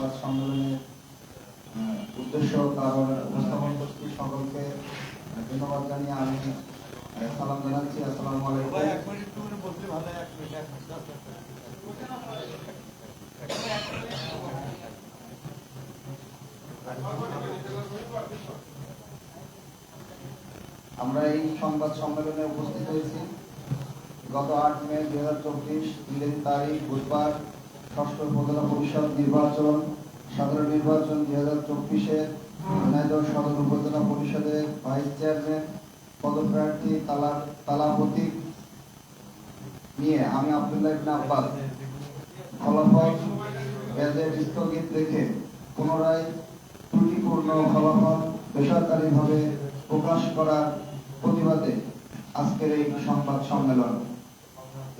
সংবাদ সম্মেলনের উদ্দেশ্য কারণ উপস্থাপন করছি সকলকে। ধন্যবাদ জানিয়ে আমি সালাম জানাচ্ছি। আসসালামু আলাইকুম। আমরা এই সংবাদ সম্মেলনে উপস্থিত হয়েছি। গত আট মে দুই হাজার চব্বিশ তারিখ বুধবার। ষষ্ঠ উপজেলা পরিষদ নির্বাচন, সাধারণ নির্বাচন দুই হাজার চব্বিশের ঝিনাইদহ সদর উপজেলা পরিষদের ভাইস চেয়ারম্যান পদপ্রার্থী তালা তালাপতি নিয়ে আমি আব্দুল্লাহ ইবনে আব্বাস ফলাফল গ্যাজেট স্থগিত রেখে পুনরায় ত্রুটিপূর্ণ ফলাফল বেসরকারিভাবে প্রকাশ করার প্রতিবাদে আজকের এই সংবাদ সম্মেলন।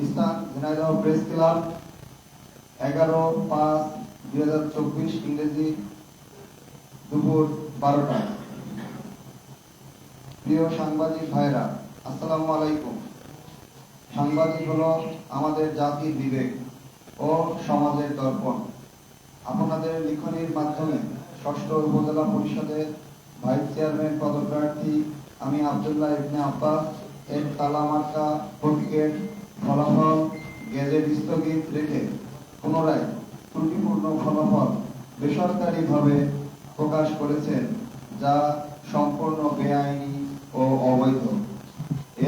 স্থান ঝিনাইদহ প্রেস ক্লাব এগারো, পাঁচ, দুই হাজার চব্বিশ ইংরেজি দুপুর বারোটা। প্রিয় সাংবাদিক ভাইরা আসসালামু আলাইকুম। সাংবাদিক হলো আমাদের জাতির বিবেক ও সমাজের দর্পণ। আপনাদের লিখনির মাধ্যমে ষষ্ঠ উপজেলা পরিষদের ভাইস চেয়ারম্যান পদপ্রার্থী আমি আব্দুল্লাহ ইবনে আব্বাস এর তালামার্কা প্রতীকের ফলাফল গেজেট স্থগিত রেখে পুনরায় ত্রুটিপূর্ণ ফলাফল বেসরকারিভাবে প্রকাশ করেছেন, যা সম্পূর্ণ বেআইনি ও অবৈধ।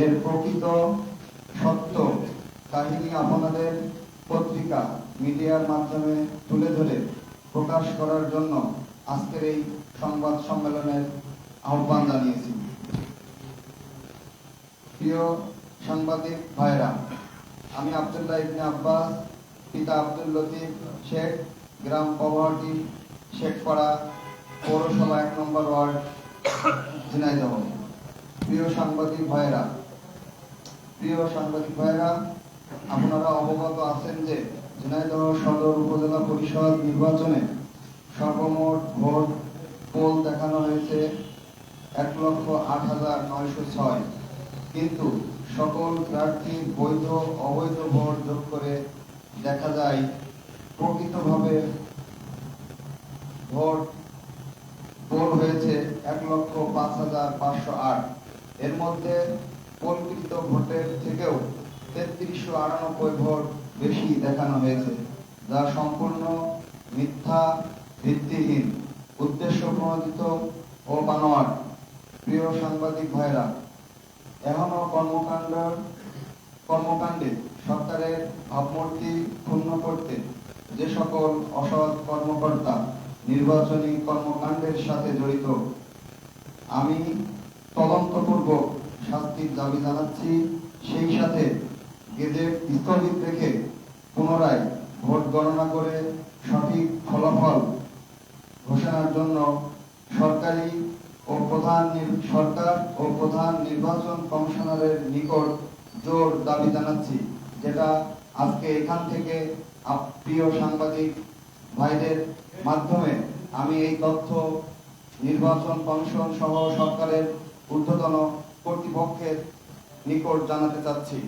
এর প্রকৃত সত্য কাহিনী আপনাদের পত্রিকা মিডিয়ার মাধ্যমে তুলে ধরে প্রকাশ করার জন্য আজকের এই সংবাদ সম্মেলনের আহ্বান জানিয়েছি। প্রিয় সাংবাদিক ভাইরা আমি আব্দুল্লাহ ইবনে আব্বাস পিতা আব্দুল লতিফ শেখ, গ্রাম পবহাটি শেখপাড়া, পৌরসভা এক নম্বর ওয়ার্ড, ঝিনাইদহ। প্রিয় সাংবাদিক ভাইরা প্রিয় সাংবাদিক ভাইরা আপনারা অবগত আছেন যে ঝিনাইদহ সদর উপজেলা পরিষদ নির্বাচনে সর্বমোট ভোট পোল দেখানো হয়েছে এক লক্ষ আট হাজার নয়শো ছয়। কিন্তু সকল প্রার্থী বৈধ, অবৈধ ভোট যোগ করে দেখা যায় প্রকৃতভাবে ভোট পোল হয়েছে এক লক্ষ পাঁচ হাজার পাঁচশো আট। এর মধ্যে পোলকৃত ভোটের থেকেও তেত্রিশশো আটানব্বই ভোট বেশি দেখানো হয়েছে, যা সম্পূর্ণ মিথ্যা ভিত্তিহীন, উদ্দেশ্য প্রণোদিত ও বানোয়ার প্রিয় সাংবাদিক ভাইরা এখনও কর্মকাণ্ড কর্মকাণ্ডে সরকারের ভাবমূর্তি ক্ষুণ্ণ করতে যে সকল অসৎ কর্মকর্তা নির্বাচনী কর্মকাণ্ডের সাথে জড়িত, আমি তদন্তপূর্বক শাস্তির দাবি জানাচ্ছি। সেই সাথে গেজেট স্থগিত রেখে পুনরায় ভোট গণনা করে সঠিক ফলাফল ঘোষণার জন্য সরকারি ও প্রধান সরকার ও প্রধান নির্বাচন কমিশনারের নিকট জোর দাবি জানাচ্ছি। যেটা আজকে এখান থেকে প্রিয় সাংবাদিক ভাইদের মাধ্যমে আমি এই তথ্য নির্বাচন কমিশন সহ সরকারের ঊর্ধ্বতন কর্তৃপক্ষের নিকট জানাতে চাচ্ছি।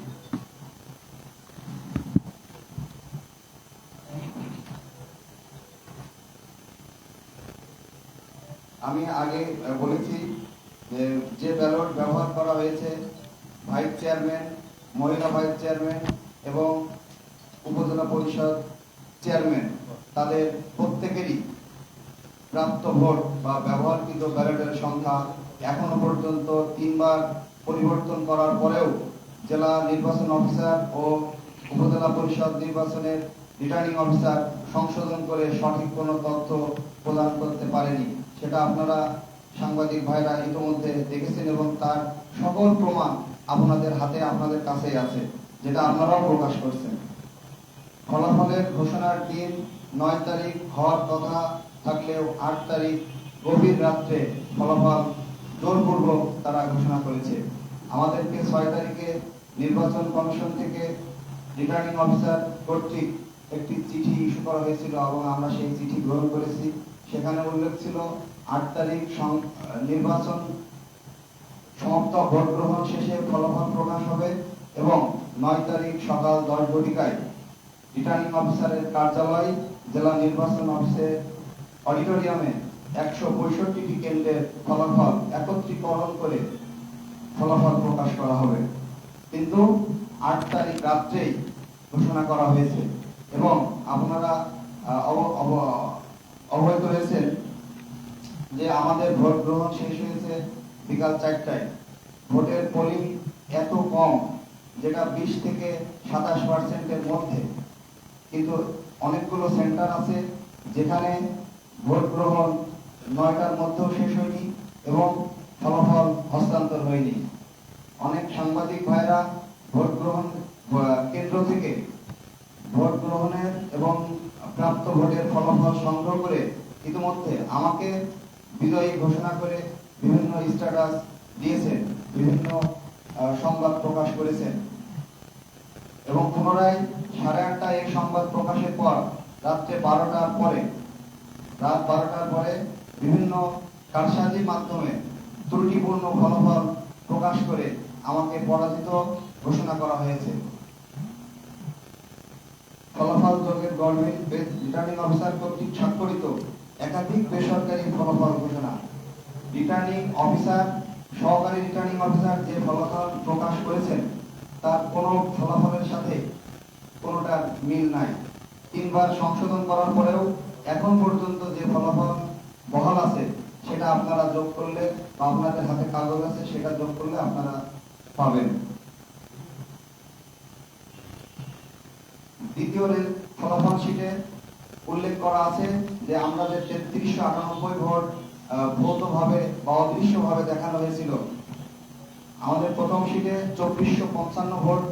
আমি আগে বলেছি যে ব্যালট ব্যবহার করা হয়েছে, ভাইস চেয়ারম্যান, মহিলা ভাইস চেয়ারম্যান এবং উপজেলা পরিষদ চেয়ারম্যান তাদের প্রত্যেকেরই প্রাপ্ত ভোট বা ব্যবহারকৃত ব্যালটের সংখ্যা এখনও পর্যন্ত তিনবার পরিবর্তন করার পরেও জেলা নির্বাচন অফিসার ও উপজেলা পরিষদ নির্বাচনের রিটার্নিং অফিসার সংশোধন করে সঠিক কোনো তথ্য প্রদান করতে পারেনি। সেটা আপনারা সাংবাদিক ভাইরা ইতিমধ্যে দেখেছেন এবং তার সকল প্রমাণ আপনাদের হাতে, আপনাদের কাছেই আছে। যেটা আপনারাও প্রকাশ করছেন। ফলাফলের ঘোষণার দিন নয় তারিখ হওয়ার কথা থাকলেও আট তারিখ গভীর রাত্রে ফলাফল জোরপূর্বক তারা ঘোষণা করেছে। আমাদেরকে ছয় তারিখে নির্বাচন কমিশন থেকে রিটার্নিং অফিসার কর্তৃক একটি চিঠি ইস্যু করা হয়েছিল এবং আমরা সেই চিঠি গ্রহণ করেছি। সেখানে উল্লেখ ছিল, আট তারিখ নির্বাচন সমাপ্ত ভোট গ্রহণ শেষে ফলাফল প্রকাশ হবে এবং নয় তারিখ সকাল দশ ঘটিকায় রিটার্নিং অফিসারের কার্যালয় জেলা নির্বাচন অফিসে অডিটোরিয়ামে একশো পঁয়ষট্টিটি কেন্দ্রের ফলাফল একত্রীকরণ করে ফলাফল প্রকাশ করা হবে। কিন্তু আট তারিখ রাত্রেই ঘোষণা করা হয়েছে এবং আপনারা আহ, অব- অব- অবগত রয়েছেন যে আমাদের ভোট গ্রহণ শেষ হয়েছে বিকাল চারটায়। ভোটের পোলিং এত কম যেটা বিশ থেকে সাতাশ পার্সেন্টের মধ্যে। কিন্তু অনেকগুলো সেন্টার আছে যেখানে ভোট গ্রহণ নয়টার মধ্যেও শেষ হয়নি এবং ফলাফল হস্তান্তর হয়নি। অনেক সাংবাদিক ভাইরা ভোট গ্রহণ, কেন্দ্র থেকে ভোট গ্রহণের এবং প্রাপ্ত ভোটের ফলাফল সংগ্রহ করে ইতিমধ্যে আমাকে বিজয়ী ঘোষণা করে বিভিন্ন স্ট্যাটাস দিয়েছেন, বিভিন্ন সংবাদ প্রকাশ করেছেন। এবং পুনরায় সাড়ে আটটায় এই সংবাদ প্রকাশের পর রাত্রে বারোটার পরে, রাত বারোটার পরে বিভিন্ন কারসাজির মাধ্যমে ত্রুটিপূর্ণ ফলাফল প্রকাশ করে আমাকে পরাজিত ঘোষণা করা হয়েছে। ফলাফল যোগের গভর্নমেন্ট রিটার্নিং অফিসার কর্তৃক স্বাক্ষরিত একাধিক বেসরকারি ফলাফল ঘোষণা। রিটার্নিং অফিসার সহকারী রিটার্নিং অফিসার যে ফলাফল প্রকাশ করেছেন, তার কোনো ফলাফলের সাথে কোনোটার মিল নাই। তিনবার সংশোধন করার পরেও এখন পর্যন্ত যে ফলাফল বহাল আছে, সেটা আপনারা যোগ করলে বা আপনাদের হাতে কাগজ আছে, সেটা যোগ করলে আপনারা পাবেন। দ্বিতীয় রে- ফলাফল শিটে উল্লেখ করা আছে যে আমরা যে তেত্রিশশো আটানব্বই ভোট ভৌতভাবে বা অদৃশ্যভাবে দেখানো হয়েছিল। আমাদের প্রথম শিটে চব্বিশশো পঞ্চান্ন ভোট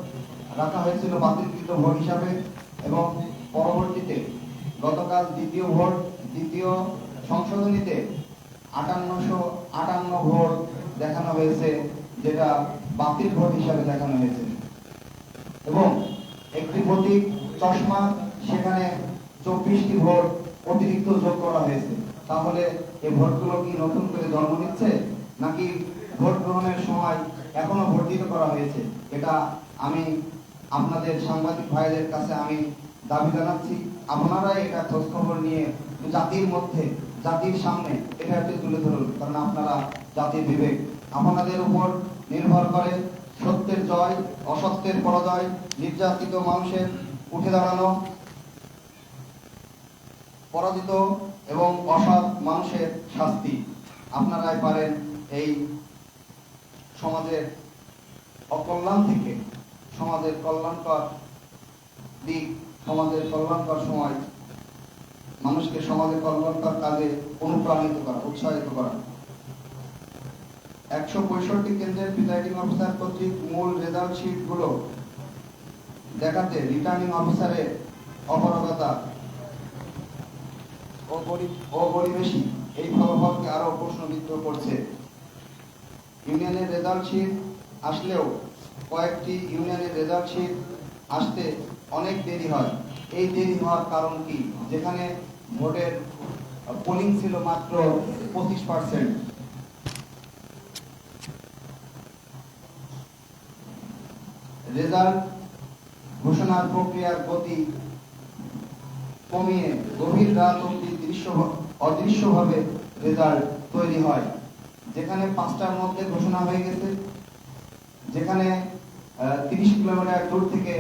রাখা হয়েছিল বাতিলকৃত ভোট হিসাবে এবং পরবর্তীতে গতকাল দ্বিতীয় ভোট, দ্বিতীয় সংশোধনীতে আটান্নশো আটান্ন ভোট দেখানো হয়েছে, যেটা বাতিল ভোট হিসাবে দেখানো হয়েছে। এবং একটি প্রতীক চশমা, সেখানে চব্বিশটি ভোট অতিরিক্ত যোগ করা হয়েছে। তাহলে এই ভোটগুলো কি নতুন করে জন্ম নিচ্ছে? নাকি ভোট গ্রহণের সময় এখনও বর্ধিত করা হয়েছে? এটা আমি আপনাদের সাংবাদিক ভাইদের কাছে আমি দাবি জানাচ্ছি। আপনারা এটা খোঁজ খবর নিয়ে জাতির মধ্যে, জাতির সামনে এটা একটু তুলে ধরুন। কারণ আপনারা জাতির বিবেক। আপনাদের উপর নির্ভর করে সত্যের জয়, অসত্যের পরাজয়, নির্যাতিত মানুষের উঠে দাঁড়ানো পরাজিত এবং অসৎ মানুষের শাস্তি আপনারাই পারেন এই সমাজের অকল্যাণ থেকে। সমাজের কল্যাণকর দিক, সমাজের কল্যাণকর সময়, মানুষকে সমাজের কল্যাণকর কাজে অনুপ্রাণিত করা, উৎসাহিত করা। একশো পঁয়ষট্টি কেন্দ্রের প্রিজাইডিং অফিসার কর্তৃক মূল রেজাল্ট শিটগুলো দেখাতে রিটার্নিং অফিসারের অপারগতা ও গরিবেশি এই ফলাফলকে আরও প্রশ্নবিদ্ধ করছে। ইউনিয়নের রেজাল্ট আসলেও কয়েকটি ইউনিয়নের রেজাল্ট আসতে অনেক দেরি হয়। এই দেরি হওয়ার কারণ কি? যেখানে ভোটের পোলিং ছিল মাত্র পঁচিশ পার্সেন্ট। রেজাল্ট ঘোষণার প্রক্রিয়ার গতি কমিয়ে গভীর রাত অব্দি দৃশ্য অদৃশ্যভাবে রেজাল্ট তৈরি হয়। যেখানে পাঁচটার মধ্যে ঘোষণা হয়ে গেছে, যেখানে তিরিশ কিলোমিটার দূর থেকে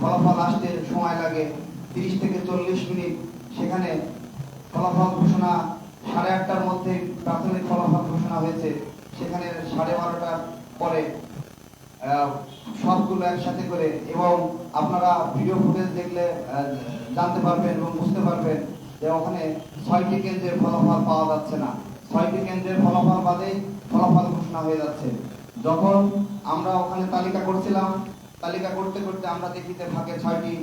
ফলাফল আসতে সময় লাগে, তিরিশ থেকে চল্লিশ মিনিট। সেখানে ফলাফল ঘোষণা সাড়ে আটটার মধ্যে প্রাথমিক ফলাফল ঘোষণা হয়েছে। সেখানে সাড়ে বারোটার পরে সবগুলো একসাথে করে এবং আপনারা ভিডিও ফুটেজ দেখলে জানতে পারবেন এবং বুঝতে পারবেন যে ওখানে ছয়টি কেন্দ্রের ফলাফল পাওয়া যাচ্ছে না। ছয়টি কেন্দ্রের ফলাফল বাদেই ফলাফল ঘোষণা হয়ে যাচ্ছে। যখন আমরা ওখানে তালিকা করছিলাম, তালিকা করতে করতে আমরা দেখিতে থাকে ছয়টি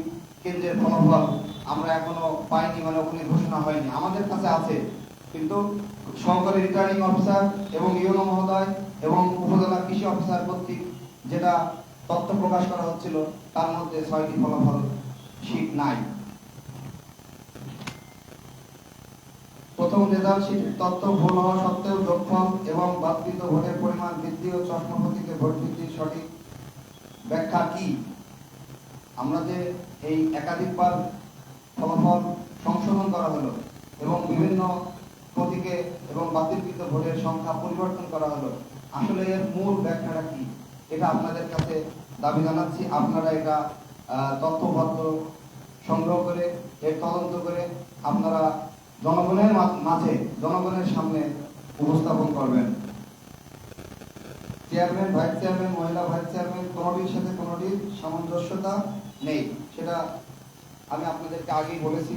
কেন্দ্রের ফলাফল আমরা এখনও পাইনি মানে ওখানে ঘোষণা হয়নি। আমাদের কাছে আছে, কিন্তু সহকারী রিটার্নিং অফিসার এবং ইউনো মহোদয় এবং উপজেলা কৃষি অফিসার কর্তৃক যেটা তথ্য প্রকাশ করা হচ্ছিল, তার মধ্যে ছয়টি ফলাফল শীট নাই। প্রথম রেজাল্ট তথ্য ভুল হওয়া সত্ত্বেও যোগফল এবং বাদকৃত ভোটের পরিমাণ বৃদ্ধি ও চশমা প্রতীকে ভোট বৃদ্ধির সঠিক ব্যাখ্যা কি? আমরা যে এই একাধিকবার ফলাফল সংশোধন করা হলো এবং বিভিন্ন প্রতীকে এবং বাতিলকৃত ভোটের সংখ্যা পরিবর্তন করা হলো, আসলে এর মূল ব্যাখ্যাটা কি? এটা আপনাদের কাছে দাবি জানাচ্ছি। আপনারা এটা তথ্যপত্র সংগ্রহ করে, এর তদন্ত করে আপনারা জনগণের মাঝে, জনগণের সামনে উপস্থাপন করবেন। চেয়ারম্যান ভাইস চেয়ারম্যান মহিলা ভাইস চেয়ারম্যান কোনোটির সাথে কোনোটির সামঞ্জস্যতা নেই। সেটা আমি আপনাদেরকে আগেই বলেছি।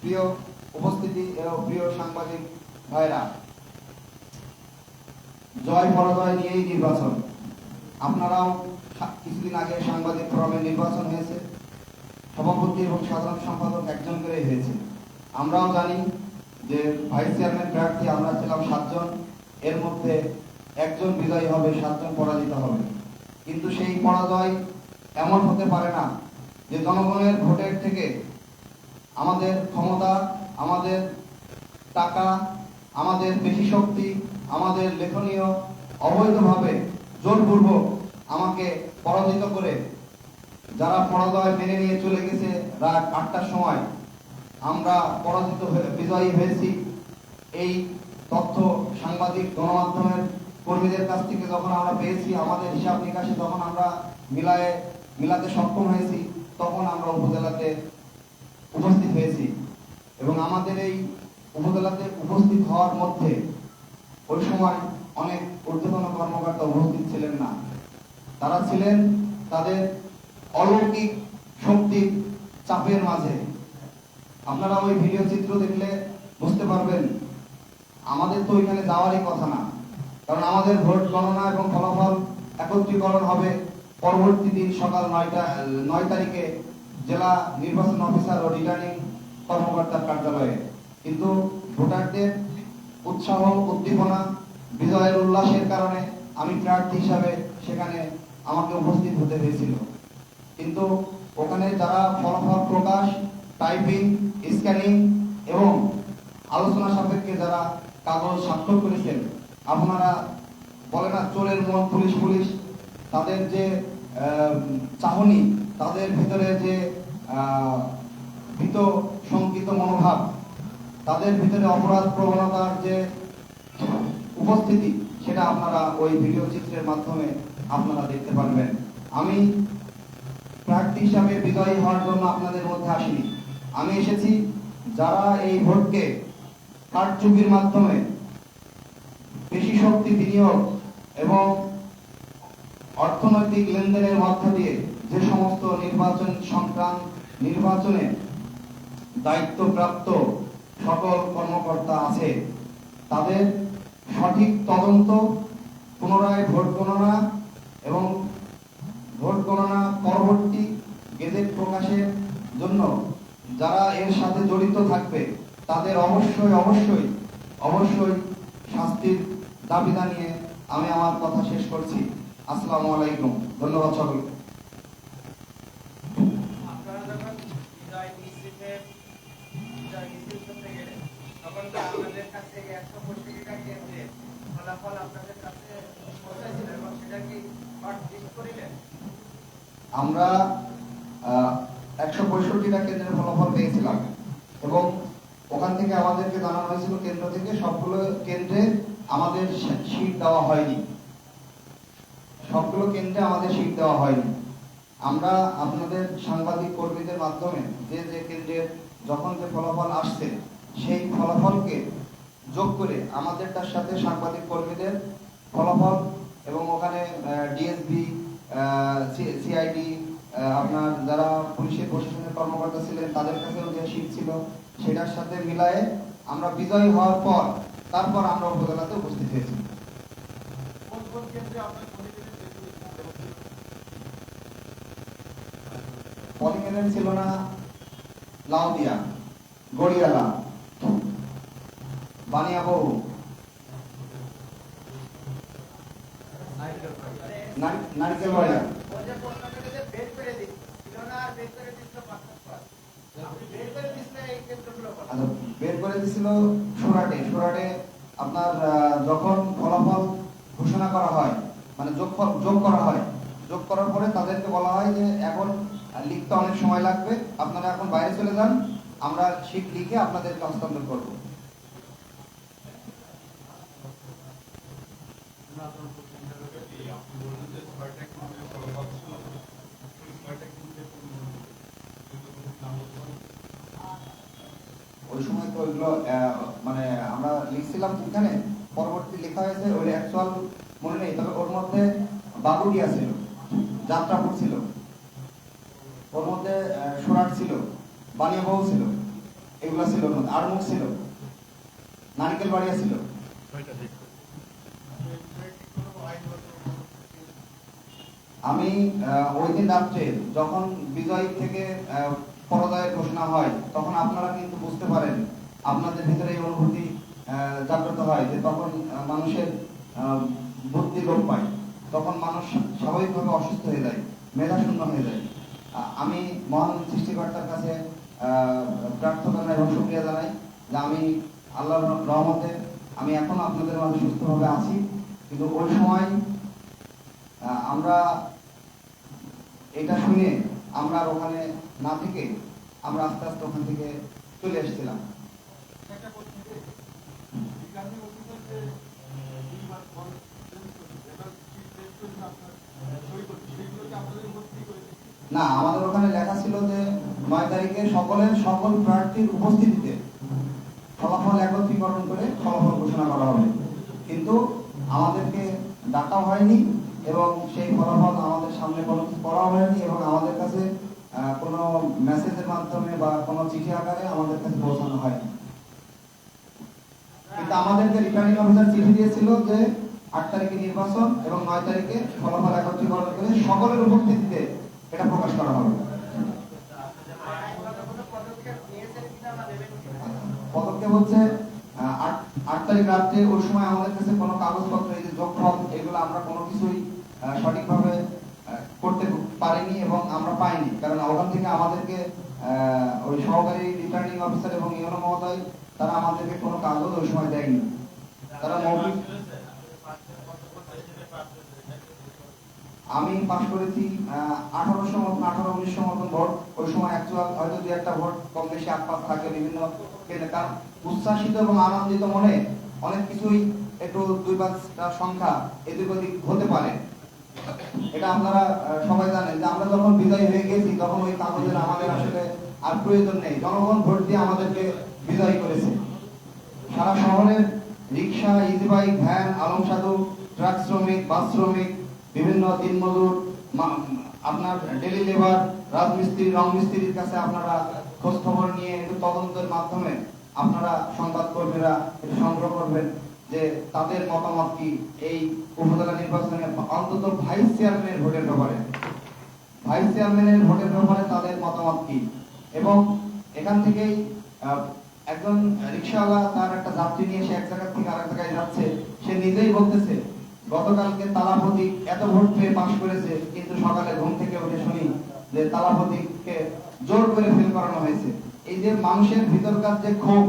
প্রিয় উপস্থিতি এবং প্রিয় সাংবাদিক ভাইরা, জয় পরাজয় নিয়েই নির্বাচন। আপনারাও কিছুদিন আগে সাংবাদিক ফোরামে নির্বাচন হয়েছে। সভাপতি এবং সাধারণ সম্পাদক একজন করে হয়েছে। আমরাও জানি যে ভাইস চেয়ারম্যান প্রার্থী আমরা ছিলাম সাতজন, এর মধ্যে একজন বিজয়ী হবে, সাতজন পরাজিত হবে। কিন্তু সেই পরাজয় এমন হতে পারে না যে জনগণের ভোটের থেকে আমাদের ক্ষমতা, আমাদের টাকা, আমাদের বেশি শক্তি, আমাদের লেখনীয় অবৈধভাবে জোরপূর্বক আমাকে পরাজিত করে যারা পরাজয় মেনে নিয়ে চলে গেছে রাত আটটার সময় আমরা পরাজিত হয়ে বিজয়ী হয়েছি। এই তথ্য সাংবাদিক গণমাধ্যমের কর্মীদের কাছ থেকে যখন আমরা পেয়েছি, আমাদের হিসাব নিকাশে যখন আমরা মিলায়ে, মিলাতে সক্ষম হয়েছি, তখন আমরা উপজেলাতে উপস্থিত হয়েছি। এবং আমাদের এই উপজেলাতে উপস্থিত হওয়ার মধ্যে ওই সময় অনেক ঊর্ধ্বতন কর্মকর্তা উপস্থিত ছিলেন না। তারা ছিলেন তাদের অলৌকিক শক্তির চাপের মাঝে। আপনারা ওই ভিডিও চিত্র দেখলে বুঝতে পারবেন, আমাদের তো ওইখানে যাওয়ারই কথা না। কারণ আমাদের ভোট গণনা এবং ফলাফল একত্রীকরণ হবে পরবর্তী দিন সকাল নয়টা, নয় তারিখে জেলা নির্বাচন অফিসার ও রিটার্নিং কর্মকর্তার কার্যালয়ে। কিন্তু ভোটারদের উৎসাহ, উদ্দীপনা, বিজয়ের উল্লাসের কারণে আমি প্রার্থী হিসাবে সেখানে আমাকে উপস্থিত হতে হয়েছিল। কিন্তু ওখানে যারা ফলাফল প্রকাশ টাইপিং স্ক্যানিং এবং আলোচনা সাপেক্ষে যারা কাগজ স্বাক্ষর করেছেন, আপনারা বলে না, চোরের মন, পুলিশ পুলিশ, তাদের যে চাহনি, তাদের ভিতরে যে ভীত, শঙ্কিত মনোভাব, তাদের ভিতরে অপরাধ প্রবণতার যে উপস্থিতি, সেটা আপনারা ওই ভিডিও চিত্রের মাধ্যমে আপনারা দেখতে পারবেন। আমি প্রার্থী হিসাবে বিজয়ী হওয়ার জন্য আপনাদের মধ্যে আসিনি। আমি এসেছি যারা এই ভোটকে কারচুপির মাধ্যমে বেশি শক্তি বিনিয়োগ এবং অর্থনৈতিক লেনদেনের মধ্য দিয়ে যে সমস্ত নির্বাচন সংক্রান্ত নির্বাচনে দায়িত্বপ্রাপ্ত সকল কর্মকর্তা আছে, তাদের সঠিক তদন্ত, পুনরায় ভোট গণনা এবং ভোট গণনা পরবর্তী গেজেট প্রকাশের জন্য যারা এর সাথে জড়িত থাকবে তাদের অবশ্যই অবশ্যই অবশ্যই শাস্তির দাবি জানিয়ে আমি আমার কথা শেষ করছি। আসসালামু আলাইকুম। ধন্যবাদ সকলকে কাছে একশো পঁয়ষট্টিটা কেন্দ্রে ফলাফল আপনাদের কাছে পৌঁছেছিল এবং সেটা কি শর্ট করিলেন আমরা একশো পঁয়ষট্টিটা কেন্দ্রের ফলাফল পেয়েছিলাম এবং ওখান থেকে আমাদেরকে জানানো হয়েছিল কেন্দ্র থেকে সবগুলো কেন্দ্রে আমাদের সিট দেওয়া হয়নি। সবগুলো কেন্দ্রে আমাদের সিট দেওয়া হয়নি। আমরা আপনাদের সাংবাদিক কর্মীদের মাধ্যমে যে যে কেন্দ্রের যখন যে ফলাফল আসছে, সেই ফলাফলকে যোগ করে আমাদেরটার সাথে সাংবাদিক কর্মীদের ফলাফল এবং ওখানে ডিএসবি সিআইডি আপনার যারা পুলিশের প্রশাসনের কর্মকর্তা ছিলেন, তাদের কাছেও যে শীট ছিল, সেটার সাথে মিলায়ে আমরা বিজয়ী হওয়ার পর তারপর আমরা উপজেলাতে উপস্থিত হয়েছি? পলিং এজেন্ট ছিল? না লাউদিয়া গড়িয়ালা বানিয়াবহু নার- নারকেল। আচ্ছা। বের করে দিছিল সুরাটে সুরাটে আপনার যখন ফলাফল ঘোষণা করা হয় মানে যোগ যোগ করা হয়, যোগ করার পরে তাদেরকে বলা হয় যে, এখন লিখতে অনেক সময় লাগবে, আপনারা এখন বাইরে চলে যান, আমরা শীট লিখে আপনাদেরকে হস্তান্তর করব। ওই সময় তো ওইগুলো মানে আমরা লিখছিলাম পরবর্তী লেখা হয়েছে ওই অ্যাকচুয়াল মনে নেই, তবে ওর মধ্যে ওর মধ্যে ছিল বানিয়াবউ ছিল, এগুলো ছিল ওর মধ্যে আড়মুখ ছিল, নারিকেল বাড়িয়া ছিল। আমি ওই দিন রাত্রে যখন বিজয় থেকে আহ, পরাজয়ের ঘোষণা হয় তখন আপনারা কিন্তু বুঝতে পারেন আপনাদের ভিতরে এই অনুভূতি জাগ্রত হয় যে তখন মানুষের বুদ্ধি লোপ পায়। তখন মানুষ স্বাভাবিকভাবে অসুস্থ হয়ে যায় মেধা শূন্য হয়ে যায়। আমি মহান সৃষ্টিকর্তার কাছে প্রার্থনা এবং শুক্রিয়া জানাই যে আমি আল্লাহর রহমতে আমি এখনও আপনাদের মাঝে সুস্থভাবে আছি। কিন্তু ওই সময় আমরা এটা শুনে আমরা ওখানে না থেকে আমরা আস্তে আস্তে ওখান থেকে চলে এসেছিলাম? না, আমাদের ওখানে লেখা ছিল যে নয় তারিখে সকলের সকল প্রার্থীর উপস্থিতিতে ফলাফল একত্রীকরণ করে ফলাফল ঘোষণা করা হবে কিন্তু আমাদেরকে ডাকা হয়নি এবং সেই ফলাফল আমাদের সামনে কোনো করা হয়নি এবং আমাদের কাছে কোনো মেসেজের মাধ্যমে বা কোনো চিঠি আকারে আমাদের কাছে পৌঁছানো হয়নি। কিন্তু আমাদেরকে রিটার্নিং অফিসার চিঠি দিয়েছিল যে, আট তারিখে নির্বাচন এবং নয় তারিখে ফলাফল একত্রীকরণ করে সকলের উপস্থিতিতে এটা প্রকাশ করা হবে। পদক্ষেপ হচ্ছে আট তারিখ রাত্রে ওই সময় আমাদের কাছে কোনো কাগজপত্র, এই যে যোগফল, এগুলো আমরা কোনো কিছুই সঠিকভাবে করতে পারেনি এবং আমরা পাইনি। কারণ ওখান থেকে আমাদেরকে ওই সহকারী রিটার্নিং অফিসার এবং ইউনো মহোদয়, তারা আমাদেরকে কোনো কাগজ ওই সময় দেয়নি। তারা আমি পাস করেছি আঠারোশো মতন, আঠারো উনিশশো মতন ভোট। ওই সময় অ্যাকচুয়াল হয়তো দু একটা ভোট কম বেশি আট পাঁচ থাকে বিভিন্ন। কারণ উচ্ছ্বাসিত এবং আনন্দিত মনে অনেক কিছুই একটু দুই পাঁচটা সংখ্যা এদিক ওদিক হতে পারে। এটা আপনারা সবাই জানেন যে আমরা যখন বিজয় হয়ে গেছি, তখন ওই কাগজের আমাদের আসলে আর প্রয়োজন নেই। জনগণ ভোট দিয়ে আমাদেরকে বিজয়ী করেছে। সারা শহরের রিক্সা ইজি বাইক ভ্যান, আলম সাধু, ট্রাক শ্রমিক, বাস শ্রমিক, বিভিন্ন দিনমজুর আপনার ডেলি লেবার রাজমিস্ত্রি, রং মিস্ত্রির কাছে আপনারা খোঁজ খবর নিয়ে একটু তদন্তের মাধ্যমে আপনারা সংবাদ কর্মীরা একটু সংগ্রহ করবেন। যে তাদের মতামত কি? এই উপজেলা নির্বাচনে অন্তত ভাইস চেয়ারম্যানের ভোটের ব্যাপারে। ভাইস চেয়ারম্যানের ভোটের ব্যাপারে তাদের মতামত কি? এবং এখান থেকেই একজন রিক্সাওয়ালা তার একটা যাত্রী নিয়ে সে এক জায়গা থেকে আরেক জায়গায় যাচ্ছে, সে নিজেই বলতেছে, গতকালকে তালাপতি এত ভোট পেয়ে পাশ করেছে, কিন্তু সকালে ঘুম থেকে উঠে শুনি যে তালাপতিকে জোর করে ফেল করানো হয়েছে। এই যে মানুষের ভিতরকার যে ক্ষোভ,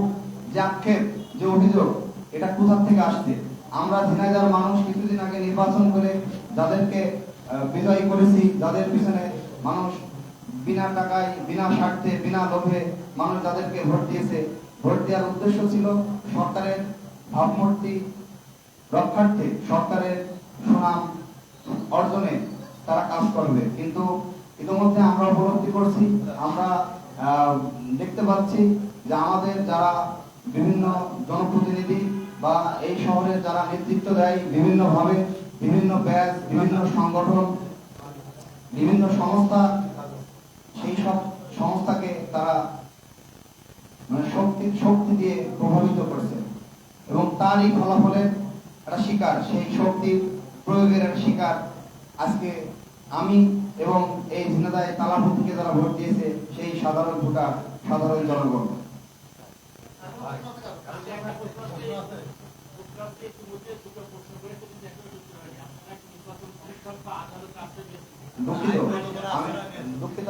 যে আক্ষেপ, যে অভিযোগ এটা কোথা থেকে আসছে? আমরা ঝিনাইদার মানুষ কিছুদিন আগে নির্বাচন করে যাদেরকে বিজয়ী করেছি, যাদের পিছনে মানুষ বিনা টাকায়, বিনা স্বার্থে, বিনা লোভে মানুষ যাদেরকে ভোট দিয়েছে। ভোট দেওয়ার উদ্দেশ্য ছিল সরকারের ভাবমূর্তি রক্ষার্থে সরকারের সুনাম অর্জনে তারা কাজ করবে। কিন্তু ইতিমধ্যে আমরা উপলব্ধি করছি, আমরা দেখতে পাচ্ছি যে আমাদের যারা বিভিন্ন জনপ্রতিনিধি বা এই শহরে যারা নেতৃত্ব দেয় বিভিন্নভাবে, বিভিন্ন ব্যাচ, বিভিন্ন সংগঠন, বিভিন্ন সংস্থা, সেই সব সংস্থাকে তারা মানে শক্তি শক্তি দিয়ে প্রভাবিত করছে এবং তারই ফলাফলের একটা শিকার, সেই শক্তি প্রয়োগের একটা শিকার আজকে আমি এবং এই ঝিনাদায় তালাপুর থেকে যারা ভোট দিয়েছে, সেই সাধারণ ভোটার, সাধারণ জনগণ? দুঃখিত। দুঃখিত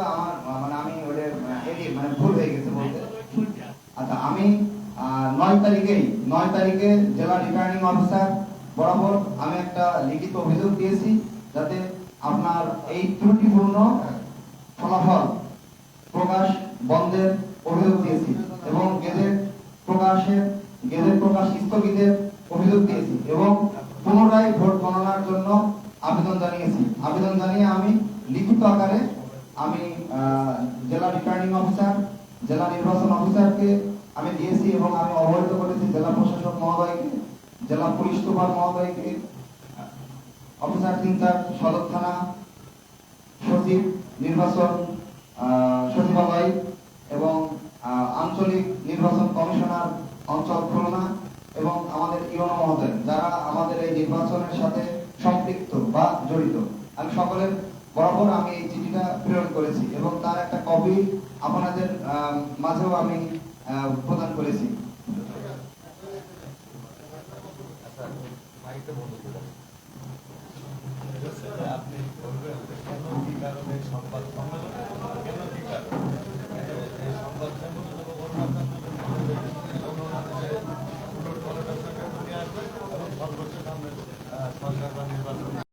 বরাবর আমি একটা লিখিত অভিযোগ দিয়েছি যাতে আপনার এই ত্রুটিপূর্ণ ফলাফল প্রকাশ বন্ধের অভিযোগ দিয়েছি এবং গেজেট প্রকাশের গেজেট প্রকাশ স্থগিতের অভিযোগ দিয়েছি এবং পুনরায় ভোট গণনার জন্য আবেদন জানিয়েছি। আবেদন জানিয়ে আমি লিখিত আকারে আমি জেলা রিটার্নিং অফিসার জেলা নির্বাচন অফিসারকে আমি দিয়েছি এবং আমি অবহিত করেছি জেলা প্রশাসক মহোদয়কে, জেলা পুলিশ সুপার মহোদয়কে অফিসার ইনচার্জ সদর থানা সচিব, নির্বাচন সচিবালয়